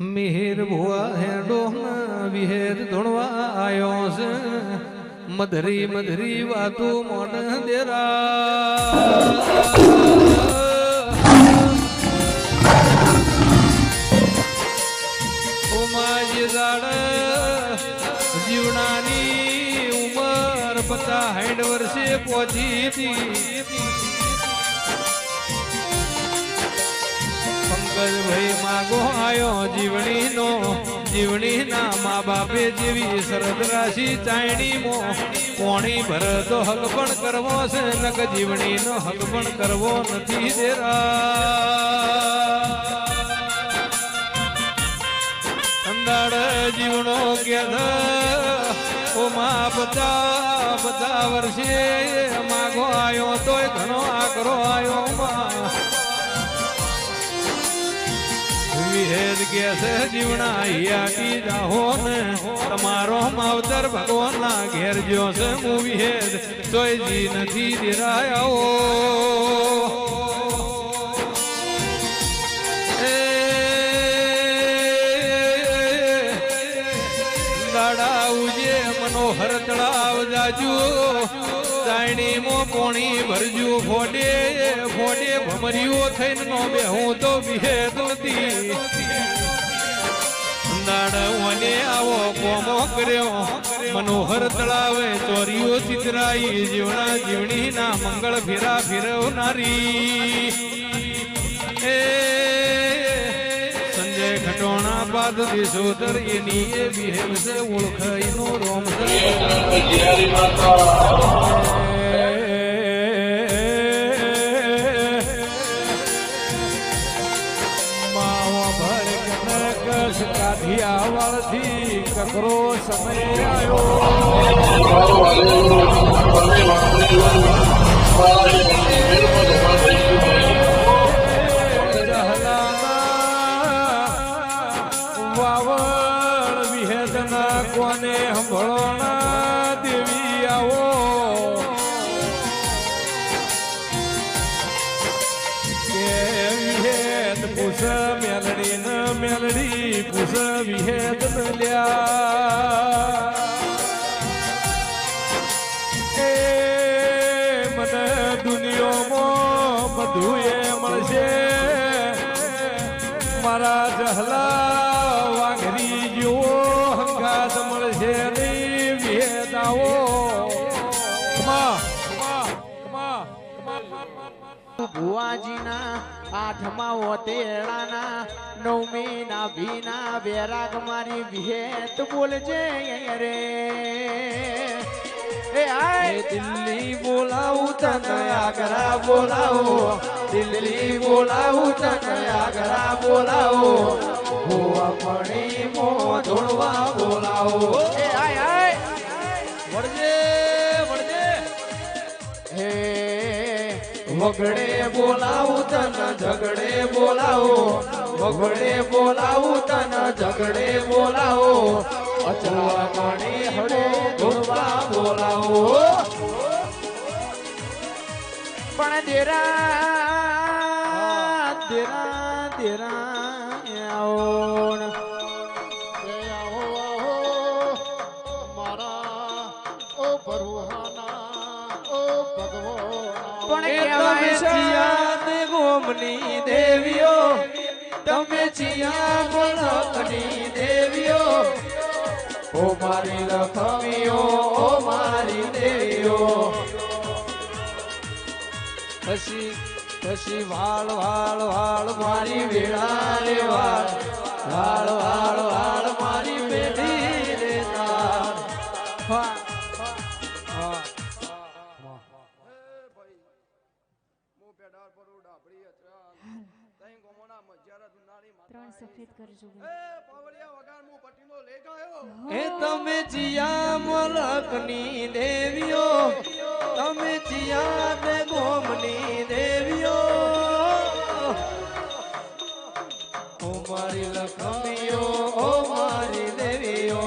મિહિર ભુવા હેડો વિહેર ધોણવા આયો છે. મધરી મધરી વાતો મોન દેરા. જીવનાની ઉંમર પચાસ વર્ષે પહોંચી હતી. પંકજભાઈ માગો આયો જીવણી નો જીવણી ના મા બાપે જેવી શરદ રાશિ ચાયણી મો. પોણી ભર તો હક પણ કરવો છે નક જીવણી નો હક પણ કરવો નથી દેરા. અંદાડ જીવણો કે ઓ મા, બધા બધા વર્ષે માગો આયો તોય ઘણો આકરો આયો મા. વિહેદ કે જીવણા હિયાટી જાહો ને? તમારો માવતર ભગવાન ના ઘેર જો છે હું હેદ તોય જી નથી દેરાયો. એ દાડા ઉજે મનોહર તળાવ જાજુ. ચાયણી મો પોણી ભરજુ, ફોડે ફોડે ભમર્યું થઈને નો બે હું તો બિહે દોતી દાડવને આવો કોમો કર્યો. મનોહર તળાવે ચોરીઓ ચિતરાઈ. જીવણા જીવણી ના મંગળ ફેરા ફેરવનારી. એ બાદ દેશોદર એની એ વિહેલ છે ઓળખાઈ નો રોમ કાઠિયાવાડથી કકરો સમય આવ્યો મેલડી પુષ વિહેદ ન લ્યા એ મને મારા જહલા ભુવાજીના આઠમા ઓતેડાના નવમી ના ભીના બેરાગ મારી વિહેત બોલજે રે. દિલ્હી બોલાવું તને આગરા બોલાવો. દિલ્હી બોલાવું તને આગરા બોલાવો. ભુવા પડી મો ધોળવા બોલાવો. એ આય આય. વળજે વળજે વગડે બોલાવું તન ઝગડે બોલાવો વગડે બોલાવું તન ઝગડે બોલાવો અચલા મણી હડે ધોવા બોલાવો પણ દેરા તમે ચિયા બોલકની દેવીઓ, ઓ મારી લખમીઓ, ઓ મારી દેવીઓ. પછી પછી વાળ વાળ વાળ મારી વેળા રે વાળ વાળ વાળ વાળ મારી પેઢી રે તાર હા હા ત્રણ સફેદ કરજો એ તમે જિયા. મલકની દેવીઓ તમે જિયા તે ગોમની દેવીઓ. ઓ મારી લખમીઓ ઓ મારી દેવીઓ.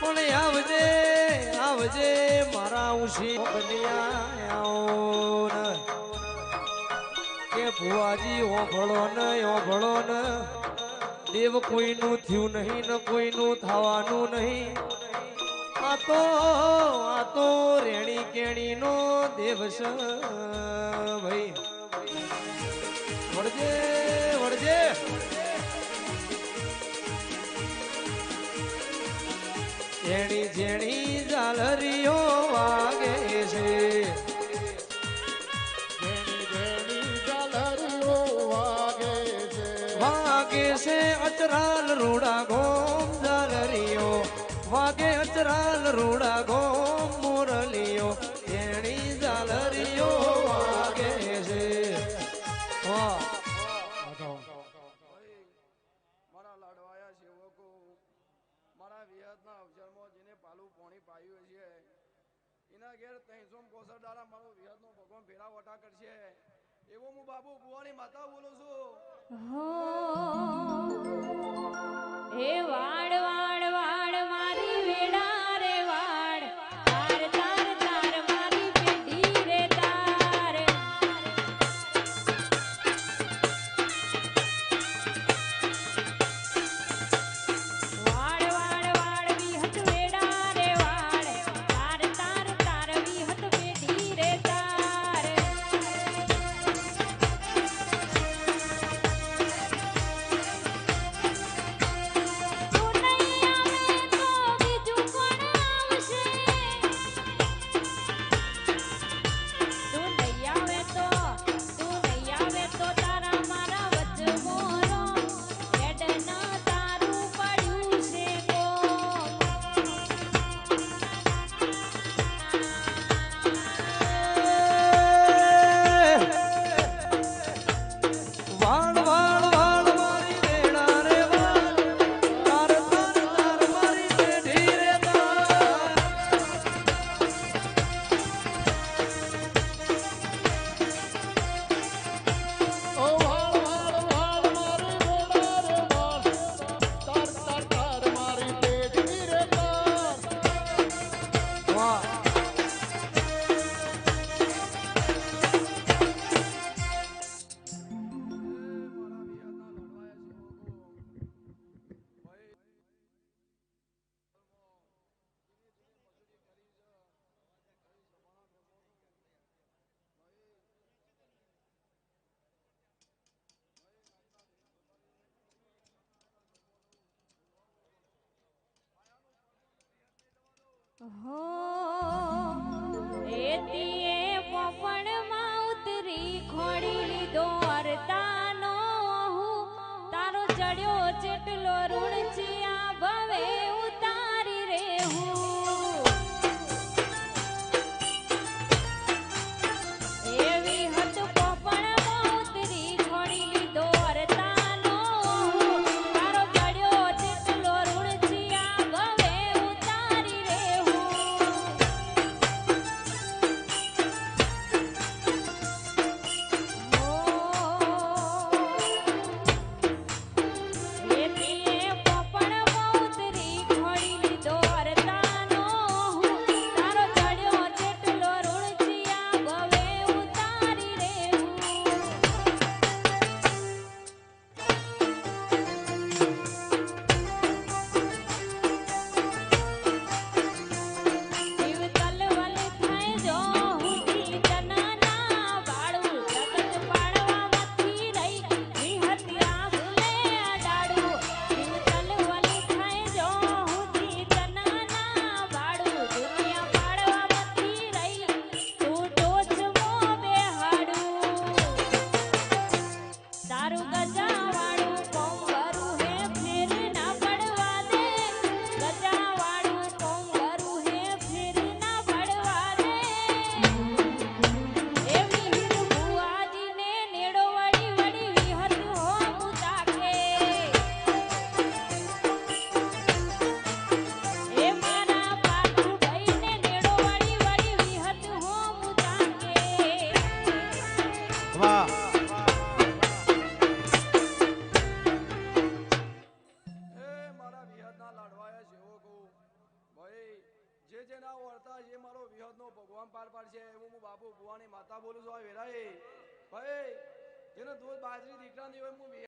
પણ આવજે આવજે મારા ઉશી બન્યા શિવાજી ઓભળો ને ઓભળો ને. દેવ કોઈનું થયું નહીં, ને કોઈનું થવાનું નહીં. આ તો આ તો રેણી કેણીનો દેવ છે ભાઈ. વળજે વળજે. એણી જેણી ઝાલરીઓ વાગે. અચરાલ રૂડા ગોમ ઝાલરીઓ વાગે અચરાલ રૂડા ગોમ મોરલીઓ એણી ઝાલરીઓ વાગે છે. મારા લાડવાયા મારા વિયાદના અવસરમાં જેને પાલું પોણી પાયું છે એના ઘેર ત્રણસો પોસઠ દ્વારા મારો વિયાદનો ભગવાન ફેરા કરશે. એવો હું બાબુ બુવાણી માતા બોલું છું. Relaxa. Oh. ભાઈ જેનો દૂધ બાજરી દીકરા નહીં હોય હું